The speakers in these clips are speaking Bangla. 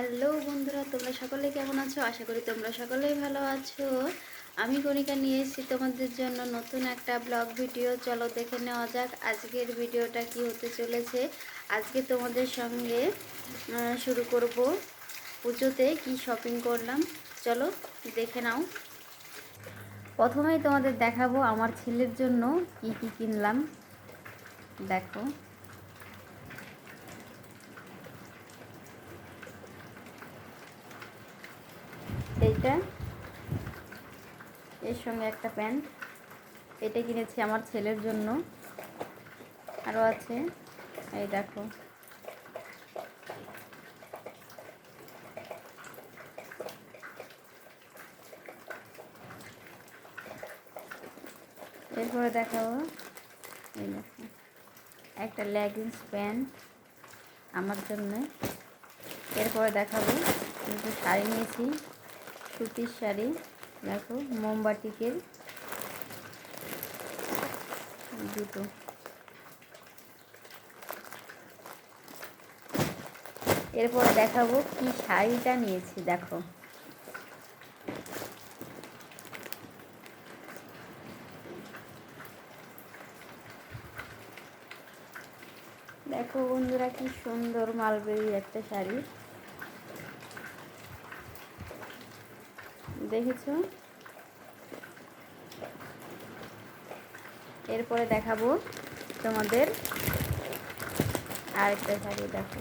হ্যালো বন্ধুরা, তোমরা সকলে কেমন আছো? আশা করি তোমরা সকলেই ভালো আছো। আমি কণিকা নিয়ে এসেছি তোমাদের জন্য নতুন একটা ব্লগ ভিডিও। চলো দেখে নেওয়া যাক আজকের ভিডিওটা কি হতে চলেছে। আজকে তোমাদের সঙ্গে শুরু করব পুজোতে কি শপিং করলাম। চলো দেখে নাও। প্রথমেই তোমাদের দেখাবো আমার ছেলের জন্য কি কি কিনলাম। দেখো। এইটা। এর সঙ্গে একটা প্যান্ট। এটা কিনেছি আমার ছেলের জন্য। আরও আছে। এই দেখো। এরপরে দেখাবো। এই দেখো। একটা লেগিংস প্যান্ট আমার জন্য। এরপরে দেখাবো। দুটো শাড়ি নিয়েছি। সুতির শাড়ি, দেখো মোমবাটিকের দুটো। এরপরে দেখাবো কি শাড়িটা নিয়েছি, দেখো। দেখো বন্ধুরা, কি সুন্দর মালবেরি একটা শাড়ি। দেখেছ? এরপরে দেখাবো তোমাদের আরেকটা শাড়ি, দেখো।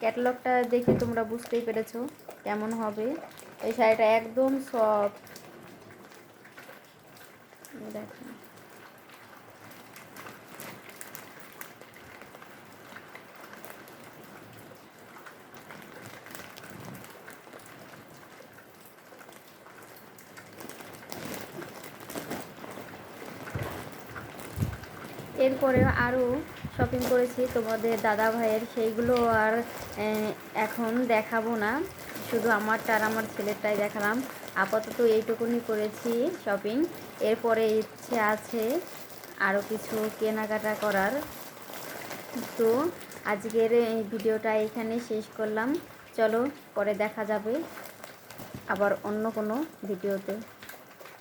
ক্যাটালগটা দেখে তোমরা বুঝতেই পেরেছ কেমন হবে। এই শাড়িটা একদম সফট দেখো। এরপরে আরও শপিং করেছি। তোমাদের দাদা ভাইয়ের সেইগুলো আর এখন দেখাবো না। শুধু আমারটা আর আমার ছেলেরটাই দেখালাম। আপাতত এইটুকুনি করেছি শপিং এরপরে ইচ্ছে আছে আরও কিছু কেনাকাটা করার। তো আজকের এই ভিডিওটা এখানে শেষ করলাম। চলো পরে দেখা যাবে আবার অন্য কোনো ভিডিওতে।